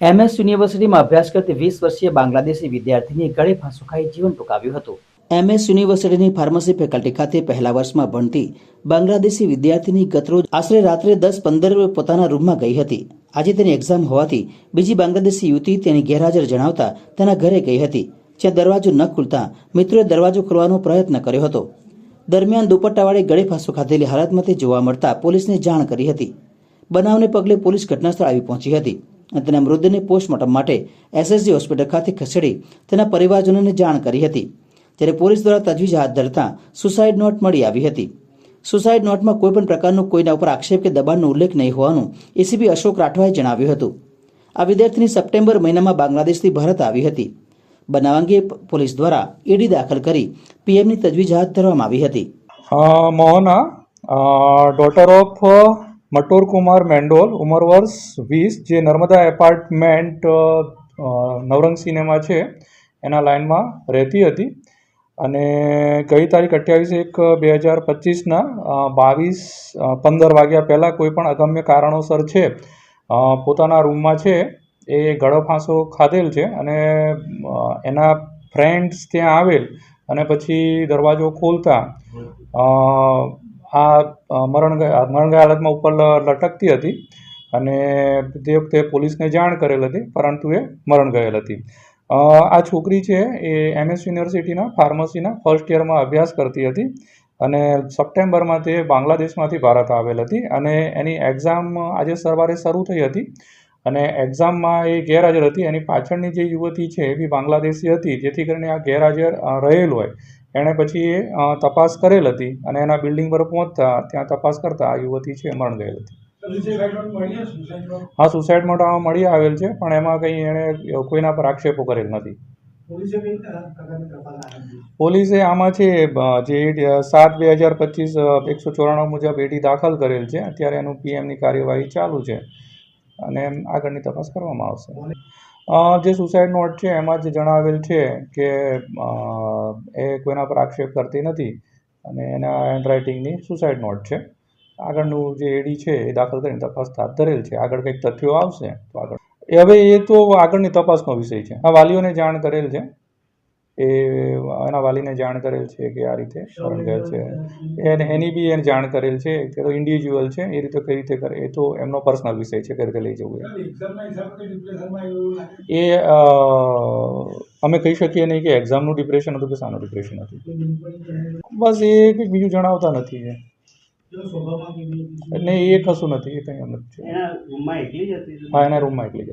MS યુનિવર્સિટીમાં અભ્યાસ કરતી વીસ વર્ષીય બાંગ્લાદેશી વિદ્યાર્થીનીએ ગળે ફાંસો જીવન ટૂંકાવ્યું હતું. એમએસ યુનિવર્સિટીની ફાર્મસી ફેકલ્ટી ખાતે પહેલા વર્ષમાં ભણતી બાંગ્લાદેશી વિદ્યાર્થીની ગતરોજ આશરે રાત્રે દસ પંદર પોતાના રૂમમાં ગઈ હતી. આજે તેની એક્ઝામ હોવાથી બીજી બાંગ્લાદેશી યુવતી તેની ગેરહાજર જણાવતા તેના ઘરે ગઈ હતી, જ્યાં દરવાજો ન ખુલતા મિત્રોએ દરવાજો ખોલવાનો પ્રયત્ન કર્યો હતો. દરમિયાન દુપટ્ટાવાળી ગળે ફાંસો ખાધેલી હાલતમાં તે જોવા મળતા પોલીસને જાણ કરી હતી. બનાવને પગલે પોલીસ ઘટનાસ્થળ આવી પહોંચી હતી. અને તેના મૃતદેહને પોસ્ટમોર્ટમ માટે એસએસજી હોસ્પિટલ ખાતે ખસેડી તેના પરિવારજનોને જાણ કરી હતી. ત્યારે પોલીસ દ્વારા તજવીજ હાથ ધરતા સુસાઇડ નોટ મળી આવી હતી. સુસાઇડ નોટમાં કોઈપણ પ્રકારનો કોઈના ઉપર આક્ષેપ કે દબાણનો ઉલ્લેખ નહીં હોવાનું એસીપી અશોક રાઠવાએ જણાવ્યું હતું. આ વિદ્યાર્થીની સપ્ટેમ્બર મહિનામાં બાંગ્લાદેશથી ભારત આવી હતી. બનાવ અંગે પોલીસ દ્વારા ઈડી દાખલ કરી પીએમની તજવીજ હાથ ધરવામાં આવી હતી. મોહના ડોટર ઓફ મટોર કુમાર મેન્ડોલ ઉંમર વર્ષ વીસ, જે નર્મદા એપાર્ટમેન્ટ નવરંગ સિનેમા છે, એના લાઇનમાં રહેતી હતી. અને ગઈ તારીખ અઠ્યાવીસ એક, બે હજાર પચીસના બાવીસ પંદર વાગ્યા પહેલાં કોઈ પણ અગમ્ય કારણોસર છે પોતાના રૂમમાં છે, એ ગળો ફાંસો ખાધેલ છે અને એના ફ્રેન્ડ્સ ત્યાં આવેલ અને પછી દરવાજો ખોલતા આ મરણ ગયા મરણ ગયા હાલતમાં ઉપર લટકતી હતી અને તે વખતે પોલીસને જાણ કરેલ હતી, પરંતુ એ મરણ ગયેલ હતી. આ છોકરી છે એ એમએસ યુનિવર્સિટીના, ફાર્મસીના, ફર્સ્ટ યરમાં અભ્યાસ કરતી હતી અને સપ્ટેમ્બરમાં તે બાંગ્લાદેશમાંથી ભારત આવેલ હતી અને એની એક્ઝામ આજે સવારે શરૂ થઈ હતી અને એક્ઝામમાં એ ગેરહાજર હતી. એની પાછળની જે યુવતી છે એ બી બાંગ્લાદેશી હતી, જેથી કરીને આ ગેરહાજર રહેલ હોય. એણે પછી તપાસ કરેલ હતી અને એના બિલ્ડિંગ પર પહોંચતા ત્યાં તપાસ કરતા આ યુવતી છે મરણ ગયેલ હતી. હા સુસાઇડ નોટ મળી આવેલ છે, પણ એમાં કંઈ એણે કોઈના પર આક્ષેપો કરેલ નથી. પોલીસે આમાં છે જે સાત બે હજાર પચીસ એકસો ચોરાણું મુજબ એડી દાખલ કરેલ છે, અત્યારે એનું પીએમની કાર્યવાહી ચાલુ છે. અને આગળની તપાસ કરવામાં આવશે. જે સુસાઇડ નોટ છે, એમાં જે જણાવેલ છે કે એ કોઈના પર આક્ષેપ કરતી નથી અને એના હેન્ડરાઇટિંગની સુસાઇડ નોટ છે. આગળનું જે એડી છે, એ દાખલ કરીને તપાસ હાથ ધરેલ છે. આગળ કંઈક તથ્યો આવશે તો આગળ. એ હવે એ તો આગળની તપાસનો વિષય છે. આ વાલીઓને જાણ કરેલ છે. એ એના વાલીને જાણ કરેલ છે કે આ રીતે મરણ છે. એને એની બી એને જાણ કરેલ છે કે તો ઇન્ડિવિજ્યુઅલ છે એ રીતે કઈ રીતે કરે એ તો એમનો પર્સનલ વિષય છે કઈ રીતે લઈ જવું એ. એ અમે કહી શકીએ નહીં કે એક્ઝામનું ડિપ્રેશન હતું કે શાનું ડિપ્રેશન હતું. બસ એ કંઈક બીજું જણાવતા નથી એ. એટલે એ કશું નથી એ કંઈ એમ જ છે. એના રૂમમાં એકલી જ હા એના રૂમમાં એકલી.